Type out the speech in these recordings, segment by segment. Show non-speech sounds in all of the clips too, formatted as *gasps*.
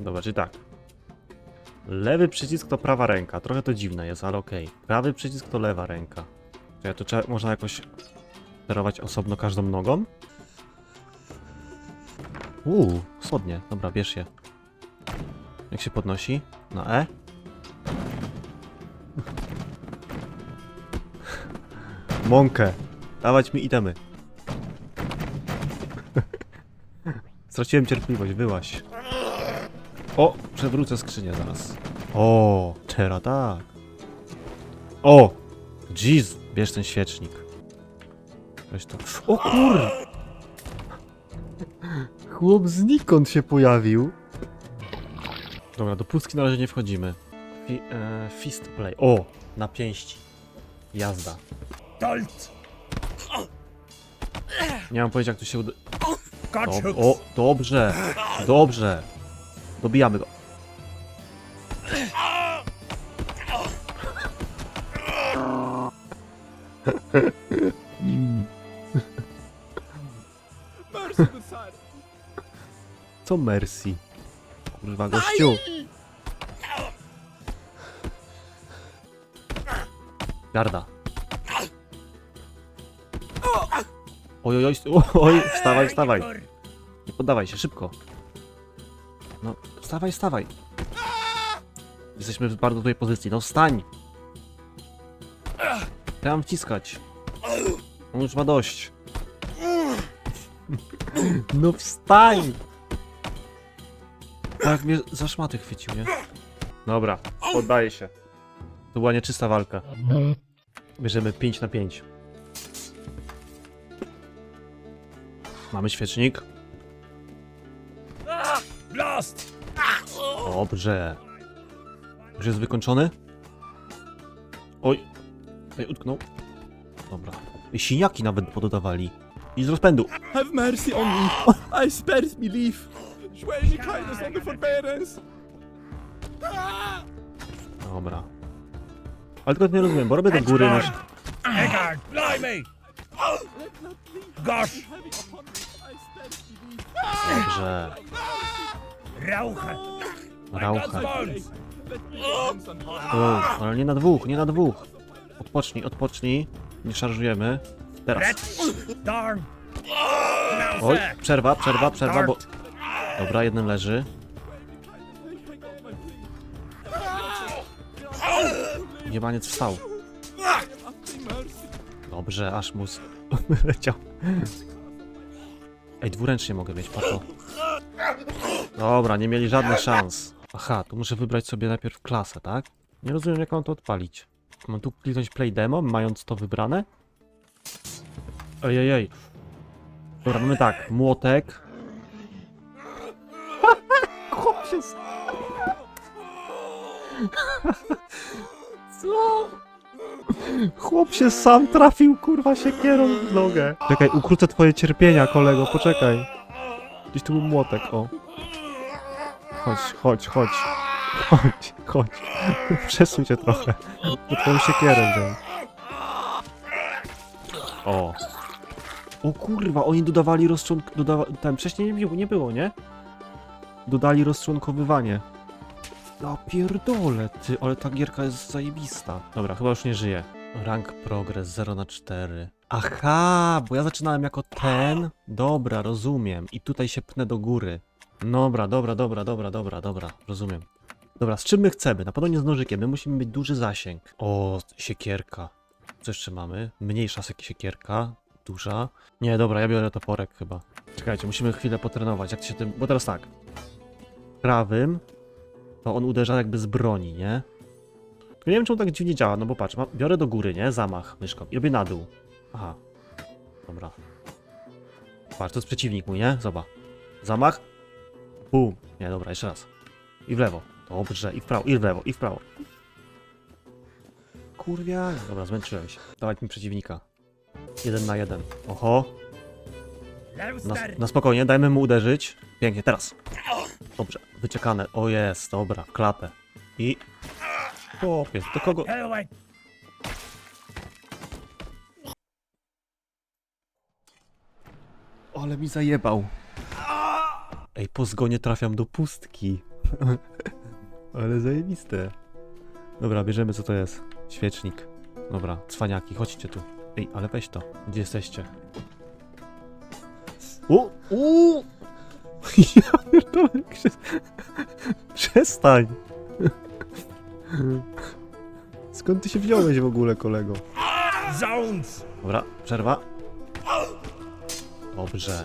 Dobra, czyli tak. Lewy przycisk to prawa ręka. Trochę to dziwne jest, ale okej. Prawy przycisk to lewa ręka. Czy to trzeba, można jakoś sterować osobno każdą nogą? Uuu, spodnie. Dobra, bierz je. Jak się podnosi? Na E? Mąkę. Dawać mi itemy. *laughs* Straciłem cierpliwość, wyłaś. O, przewrócę skrzynię zaraz. O, teraz tak. O! Jeez, bierz ten świecznik. Weź to. O kur... Chłop znikąd się pojawił. Dobra, do pustki na razie nie wchodzimy. Fi, e, fist play. O, na pięści. Jazda. Stolz! Nie mam pojęcia jak tu się uda... Dob o, dobrze, dobrze. Dobijamy go. Co Mercy? Kurwa, gościu. Garda. Oj, oj, oj, oj, wstawaj, wstawaj. Nie poddawaj się, szybko. Wstawaj, wstawaj. Jesteśmy w bardzo złej pozycji, no wstań. Chciałem wciskać. On już ma dość. No wstań! Tak mnie za szmaty chwycił, nie? Dobra, poddaję się. To była nieczysta walka. Bierzemy 5 na 5. Mamy świecznik. Blast! Dobrze. Już jest wykończony? Oj. Ej, utknął. Dobra. I siniaki nawet pododawali. I z rozpędu. Have mercy on me. I spared me leave. Show me kindness on the forbearance. Dobra. Ale tylko nie rozumiem, bo robię do góry nasz... Eggard, blimey! Gosh! Dobrze. Rauche! Raucha. O, ale nie na dwóch, nie na dwóch. Odpocznij, odpocznij. Nie szarżujemy. Teraz. Oj, przerwa, przerwa, przerwa, bo... Dobra, jeden leży. Jebaniec wstał. Dobrze, aż mus *laughs* leciał. Ej, dwuręcznie mogę mieć, pato. Dobra, nie mieli żadnych szans. Aha, tu muszę wybrać sobie najpierw klasę, tak? Nie rozumiem, jak mam to odpalić. Mam tu kliknąć play demo, mając to wybrane? Ej, ej. Dobra, mamy tak, młotek. *laughs* Chłop się... s- *laughs* Co? Chłop się sam trafił, kurwa, siekierą w nogę. Czekaj, ukrócę twoje cierpienia, kolego, poczekaj. Gdzieś tu był młotek, o. Chodź, chodź, chodź. Chodź, chodź. Przesuń się trochę. To twoją siekierę. O. O kurwa, oni dodawali rozczłonk... Dodawa... Tam wcześniej nie było, nie było, nie? Dodali rozczłonkowywanie. Ja pierdolę, ty, ale ta gierka jest zajebista. Dobra, chyba już nie żyje. Rank progress 0 na 4. Aha, bo ja zaczynałem jako ten. Dobra, rozumiem. I tutaj się pnę do góry. Dobra, dobra, dobra, dobra, dobra, dobra, rozumiem. Dobra, z czym my chcemy? Na pewno nie z nożykiem, my musimy mieć duży zasięg. O, siekierka. Co jeszcze mamy? Mniejsza siek- siekierka. Duża. Nie, dobra, ja biorę toporek chyba. Czekajcie, musimy chwilę potrenować. Jak się tym... Bo teraz tak. Prawym to on uderza jakby z broni, nie? Nie wiem, czemu tak dziwnie działa, no bo patrz, biorę do góry, nie? Zamach myszką i robię na dół. Aha. Dobra. Patrz, to jest przeciwnik mój, nie? Zobacz. Zamach. Bum. Nie, dobra, jeszcze raz. I w lewo. Dobrze, i w prawo, i w lewo, i w prawo. Kurwia. Dobra, zmęczyłem się. Dawać mi przeciwnika. Jeden na jeden. Oho. Na, na spokojnie, dajmy mu uderzyć. Pięknie, teraz. Dobrze, wyciekane. O jest, dobra, w klapę. I... Chłopie, do kogo... Ale mi zajebał. Ej, po zgonie trafiam do pustki. *laughs* Ale zajebiste. Dobra, bierzemy co to jest. Świecznik. Dobra, cwaniaki, chodźcie tu. Ej, ale weź to. Gdzie jesteście? U, u! *laughs* Ja pierdolę. Przestań! *laughs* Skąd ty się wziąłeś w ogóle, kolego? Zounds! Dobra, przerwa. Dobrze.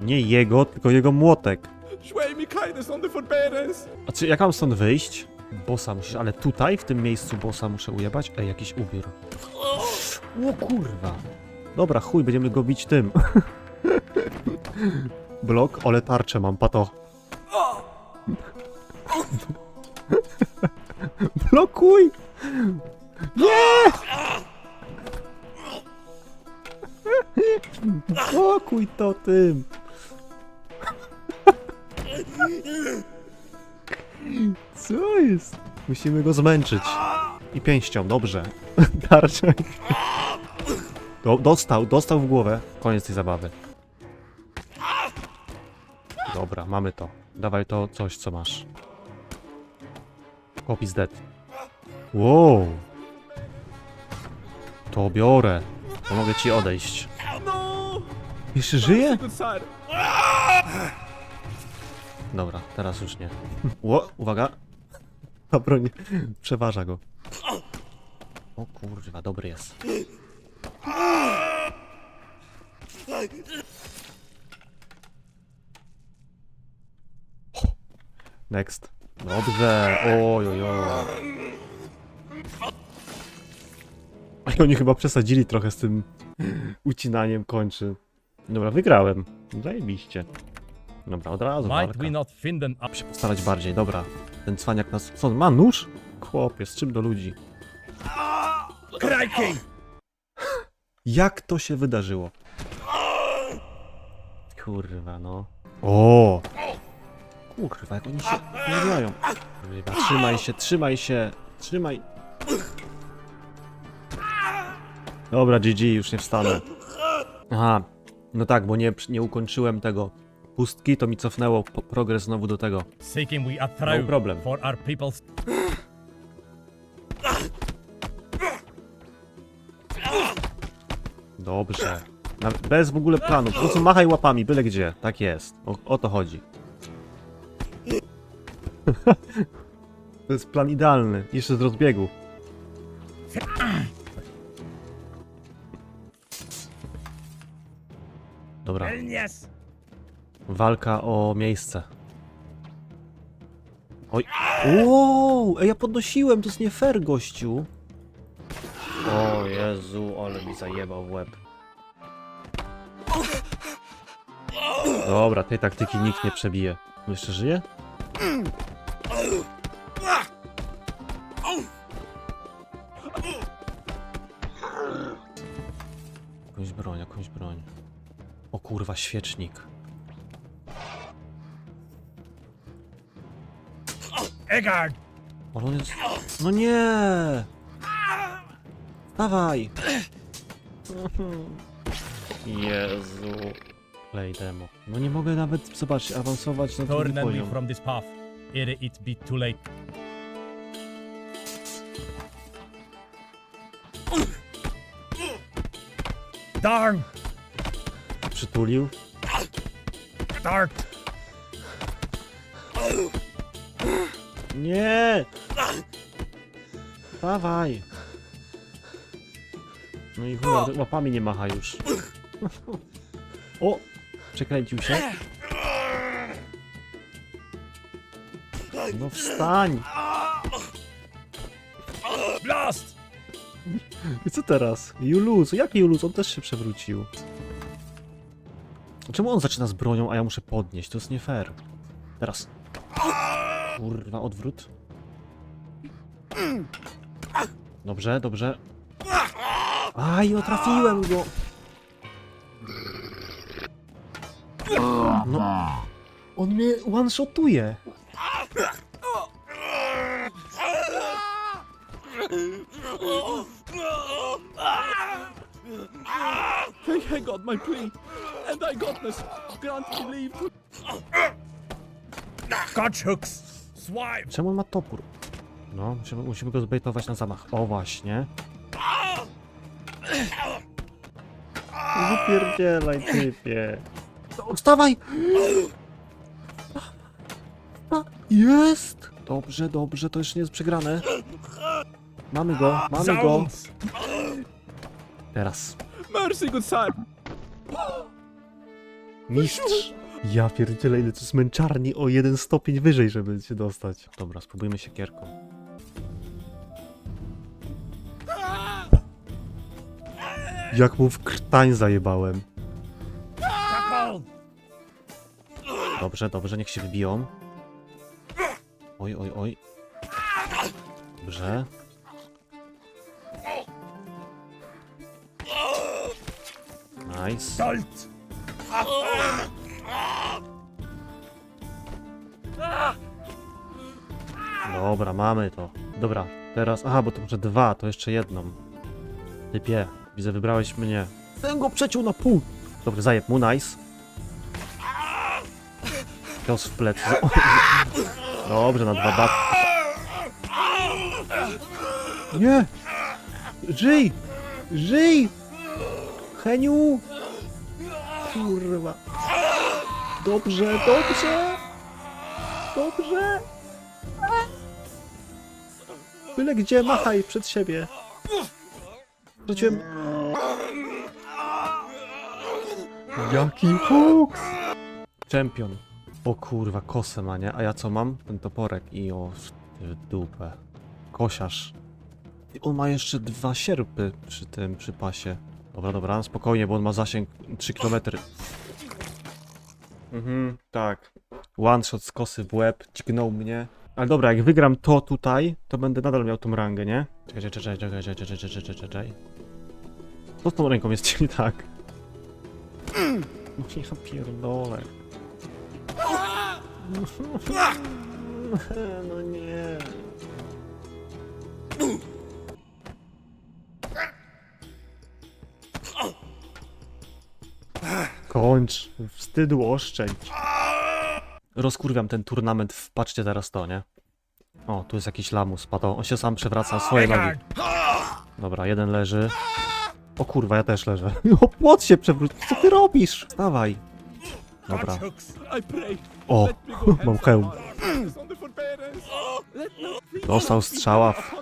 Nie jego, tylko jego młotek. A czy jak mam stąd wyjść? Bossa musisz, ale tutaj, w tym miejscu bossa muszę ujebać? Ej, jakiś ubiór. O kurwa. Dobra, chuj, będziemy go bić tym. *laughs* Blok, ale tarczę mam, pato. *laughs* Blokuj! Nie! *laughs* Blokuj to tym. Co jest? Musimy go zmęczyć. I pięścią, dobrze. *laughs* Tarcza. Do, dostał, dostał w głowę. Koniec tej zabawy. Dobra, mamy to. Dawaj to coś, co masz. Copy dead. Wow. To biorę. Pomogę ci odejść. Jeszcze żyje? Dobra, teraz już nie. Ło, uwaga. Ta broń przeważa go. O kurwa, dobry jest. Next. Dobrze. Oj, oj, oj. I oni chyba przesadzili trochę z tym ucinaniem kończy. Dobra, wygrałem. Zajebiście. Dobra, od razu Might walka. we not finden up? bardziej, dobra. Ten cwaniak nas... Co, on ma nóż? Chłopie, z czym do ludzi? Crikey! Jak to się wydarzyło? Kurwa, no. O! Kurwa, jak oni się pojawiają. Kurwa, trzymaj się, trzymaj się, trzymaj. Dobra, GG, już nie wstanę. Aha, no tak, bo nie, nie ukończyłem tego pustki, to mi cofnęło po- progres znowu do tego. Seeking we a No throw problem. for our people's Dobrze. Nawet bez w ogóle planu. Po prostu machaj łapami, byle gdzie. Tak jest. O, o to chodzi. *laughs* to jest plan idealny. Jeszcze z rozbiegu. Dobra. Walka o miejsce. Oj. Wow, ja podnosiłem, to jest nie fair, gościu. O Jezu, ale mi zajebał w łeb. Dobra, tej taktyki nikt nie przebije. Jeszcze żyje? Jakąś broń, jakąś broń. O kurwa, świecznik. Eggard! Ale on jest... No nie! Dawaj! Jezu. Play demo. No nie mogę nawet, zobaczcie, awansować na drugi Turn me poziom. from this path. Ere it be too late. Darn! Przytulił. Start! Nie! Dawaj! No i chuj, łapami nie macha już. O! Przekręcił się. No wstań! Blast! I co teraz? Julus, jaki Julus? On też się przewrócił. Czemu on zaczyna z bronią, a ja muszę podnieść? To jest nie fair. Teraz. Kurwa, odwrót. Dobrze, dobrze. Aj, o, trafiłem go! No. On mnie one-shotuje. Thank I got my plea. And I got this. Grant me leave hooks. Czemu on ma topór? No, musimy, musimy go zbejtować na zamach. O, właśnie. Wypierdzielaj, typie. No, Wstawaj! A, Jest! Dobrze, dobrze, to jeszcze nie jest przegrane. Mamy go, mamy go. Teraz. Mercy, good sir. Mistrz! Ja pierdzielę, ile to jest męczarni o jeden stopień wyżej, żeby się dostać. Dobra, spróbujmy się kierką. Jak mu w krtań zajebałem. Dobrze, dobrze, niech się wybiją. Oj, oj, oj. Dobrze. Nice. Dobra, mamy to. Dobra, teraz... Aha, bo to może dwa, to jeszcze jedną. Typie, widzę, wybrałeś mnie. Ten go przeciął na pół. Dobrze, zajeb mu, nice. Cios w plecy. *laughs* Dobrze, na dwa bat. Nie! Żyj! Żyj! Heniu! Kurwa. Dobrze, dobrze! Dobrze! Byle gdzie, machaj przed siebie. Rzuciłem... Jaki fuks! Czempion. O kurwa, kosę ma, nie? A ja co mam? Ten toporek i o w dupę. Kosiarz. I on ma jeszcze dwa sierpy przy tym, przy pasie. Dobra, dobra, spokojnie, bo on ma zasięg 3 km. Mhm, tak. One shot z kosy w łeb, dźgnął mnie. Ale dobra, jak wygram to tutaj, to będę nadal miał tą rangę, nie? Czekaj, czekaj, czekaj, czekaj, czekaj, czekaj, czekaj, czekaj. Co z tą ręką jest nie tak? No ja pierdolę. *laughs* No nie. Kończ. Wstydu oszczędź. Rozkurwiam ten turnament, wpatrzcie teraz to, nie? O, tu jest jakiś lamus, spadł. On się sam przewraca swoje nogi. Dobra, jeden leży. O kurwa, ja też leżę. *laughs* O, płot się przewrócił. Co ty robisz? Stawaj. Dobra. O, *laughs* mam hełm. Dostał strzała w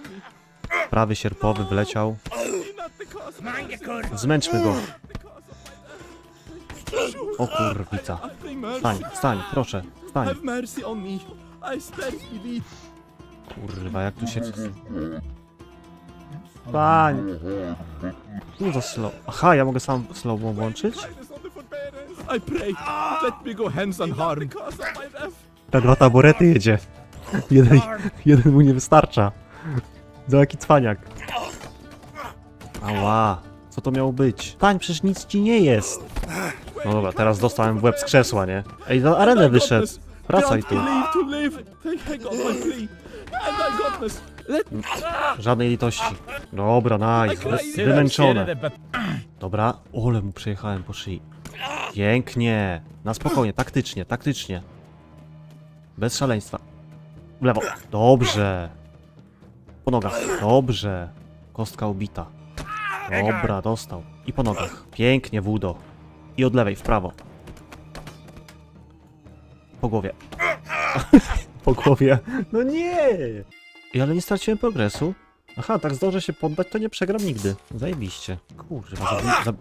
prawy sierpowy, wleciał. Zmęczmy go. O kurwica. Wstań, wstań, proszę, wstań. Have mercy on me. I scarce believe. Kurwa, jak tu się... Wstań. Tu za slow. Aha, ja mogę sam slow włączyć? I pray. Let me go hands unharmed. Death. Te dwa taborety jedzie. Jeden, jeden mu nie wystarcza. Za jaki cwaniak. Ała, co to miało być? Stań, przecież nic ci nie jest. No dobra, teraz dostałem w łeb z krzesła, nie? Ej, na arenę wyszedł. Wracaj tu. Grant me leave to live. Thank God my plea. And thy godness. Let Żadnej litości. Dobra, nice. Wy- Wymęczone. Dobra, ole mu przejechałem po szyi. Pięknie. Na spokojnie, taktycznie, taktycznie. Bez szaleństwa. W lewo. Dobrze. Po nogach. Dobrze. Kostka ubita. Dobra, dostał. I po nogach. Pięknie, Wudo. I od lewej, w prawo. Po głowie. po głowie. No nie! I ale nie straciłem progresu. Aha, tak zdążę się poddać, to nie przegram nigdy. Zajebiście. Kurwa, zabl- zab...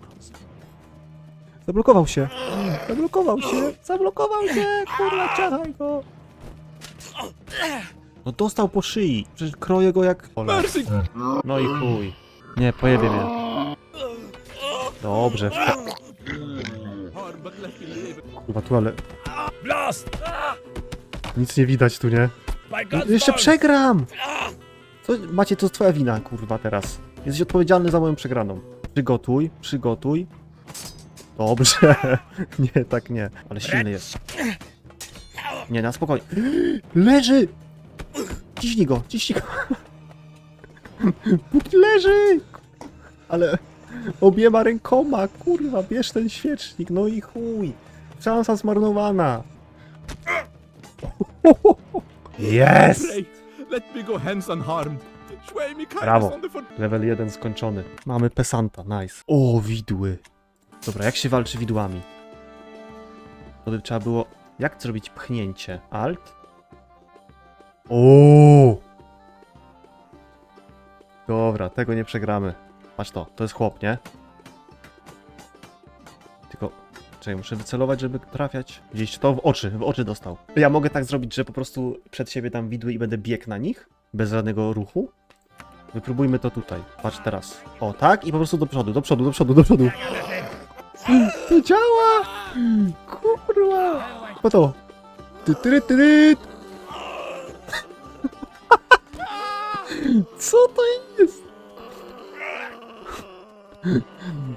Zablokował się. Zablokował się. Zablokował się. Kurwa, ciachaj go. No dostał po szyi. Przecież kroję go jak... No i chuj. Nie, pojebie mnie. Dobrze. wka- Hard, but let me live. Kurwa, tu ale... Blast. Nic nie widać tu, nie? No, jeszcze przegram! Co, Macie, to jest twoja wina, kurwa, teraz. Jesteś odpowiedzialny za moją przegraną. Przygotuj, przygotuj. Dobrze. *laughs* nie, tak nie. Ale silny jest. Nie, na spokojnie. *gasps* Leży! Ciśnij go, ciśnij go. *laughs* Leży! Ale obiema rękoma, kurwa, bierz ten świecznik, no i chuj. Szansa zmarnowana. Yes! Let me go hands unharmed. Show me kindness Brawo. on the for... Level 1 skończony. Mamy pesanta, nice. O, widły. Dobra, jak się walczy widłami? To by trzeba było... Jak zrobić pchnięcie? Alt? O! Dobra, tego nie przegramy. Patrz to, to jest chłop, nie? Tylko... Czekaj, muszę wycelować, żeby trafiać. Gdzieś to w oczy, w oczy dostał. Ja mogę tak zrobić, że po prostu przed siebie dam widły i będę biegł na nich? Bez żadnego ruchu? Wypróbujmy to tutaj. Patrz teraz. O, tak? I po prostu do przodu, do przodu, do przodu, do przodu. To działa! Kurwa! Po to. Ty, ty, ty, ty. *laughs* Co to jest?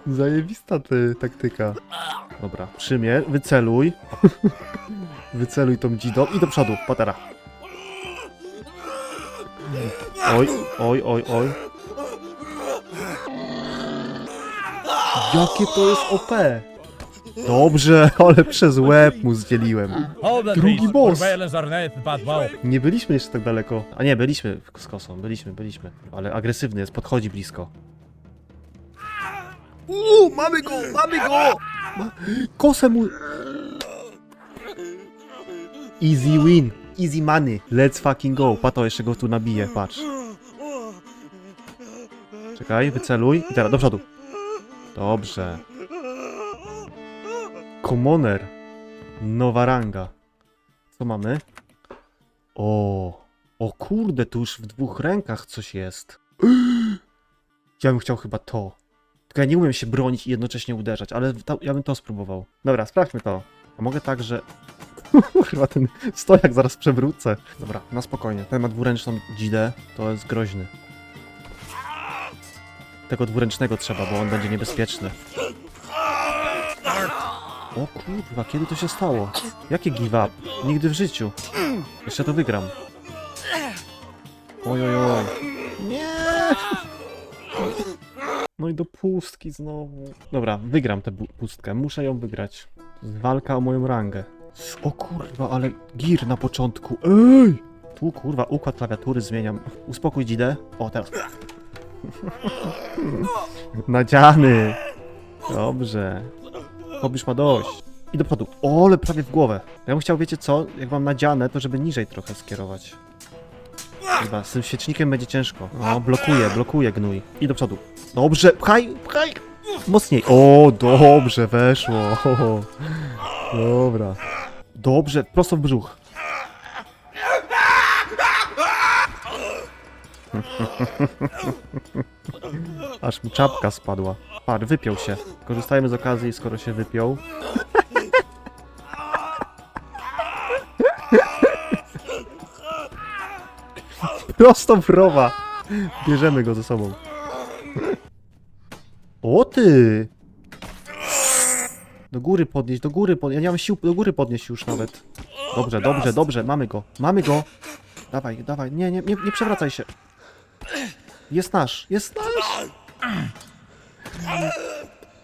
Zajebista ty, taktyka. Dobra, przymier, wyceluj. *laughs* Wyceluj tą dzidą i do przodu, patera. Oj, oj, oj, oj. Jakie to jest OP? Dobrze, ale przez łeb mu zdzieliłem. Drugi boss. Nie byliśmy jeszcze tak daleko. A nie, byliśmy z kosą, byliśmy, byliśmy. Ale agresywny jest, podchodzi blisko. Uuu, mamy go, mamy go! Ma... Kosę mu... Easy win, easy money. Let's fucking go. Pato, jeszcze go tu nabije, patrz. Czekaj, wyceluj. I teraz, do przodu. Dobrze. Commoner. Nowa ranga. Co mamy? O, o kurde, tu już w dwóch rękach coś jest. *gasps* Ja bym chciał chyba to. Ja nie umiem się bronić i jednocześnie uderzać, ale ja bym to spróbował. Dobra, sprawdźmy to. A mogę tak, że... *laughs* Chyba ten stojak zaraz przewrócę. Dobra, na spokojnie. Ten ma dwuręczną dzidę, to jest groźny. Tego dwuręcznego trzeba, bo on będzie niebezpieczny. O kurwa, kiedy to się stało? Jakie give up? Nigdy w życiu. Jeszcze to wygram. Oj, oj, oj. Nie! No i do pustki znowu. Dobra, wygram tę pustkę. Muszę ją wygrać. Walka o moją rangę. O kurwa, ale gir na początku. Ej! Tu kurwa, układ klawiatury zmieniam. Uspokój dzidę. O, teraz. *laughs* Nadziany. Dobrze. Kobisz ma dość. I do przodu. O, ale prawie w głowę. Ja bym chciał, wiecie co? Jak mam nadziane, to żeby niżej trochę skierować. Chyba z tym świecznikiem będzie ciężko. No, blokuje, blokuje gnój. I do przodu. Dobrze, pchaj, pchaj! Mocniej. O, dobrze, weszło. *laughs* Dobra. Dobrze, prosto w brzuch. *laughs* Aż mu czapka spadła. Par, wypiął się. Korzystajmy z okazji, skoro się wypiął. Prosto w rowa. Bierzemy go ze sobą. O ty! Do góry podnieść, do góry podnieść. Ja nie mam sił do góry podnieść już nawet. Dobrze, dobrze, dobrze. Mamy go. Mamy go. Dawaj, dawaj. Nie, nie, nie, nie przewracaj się. Jest nasz, jest nasz.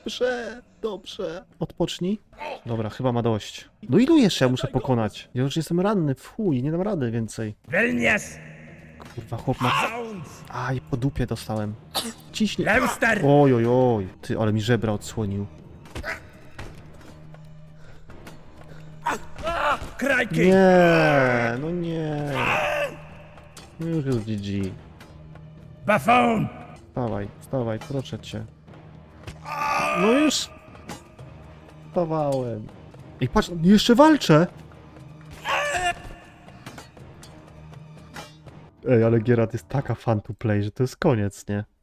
Dobrze, dobrze. Odpocznij. Dobra, chyba ma dość. No ilu jeszcze ja muszę pokonać? Ja już jestem ranny, chuj, nie dam rady więcej. Vilnius. Kurwa, chłop ma... Aj, po dupie dostałem. Ciśnie. Leinster. Oj, oj, oj. Ty, ale mi żebra odsłonił. Crikey. Nie, no nie. No Już jest GG. Buffoon. Wstawaj, wstawaj, proszę cię. No już. Wstawałem. I patrz, jeszcze walczę. Ej, ale Geralt jest taka fan to play, że to jest koniec, nie?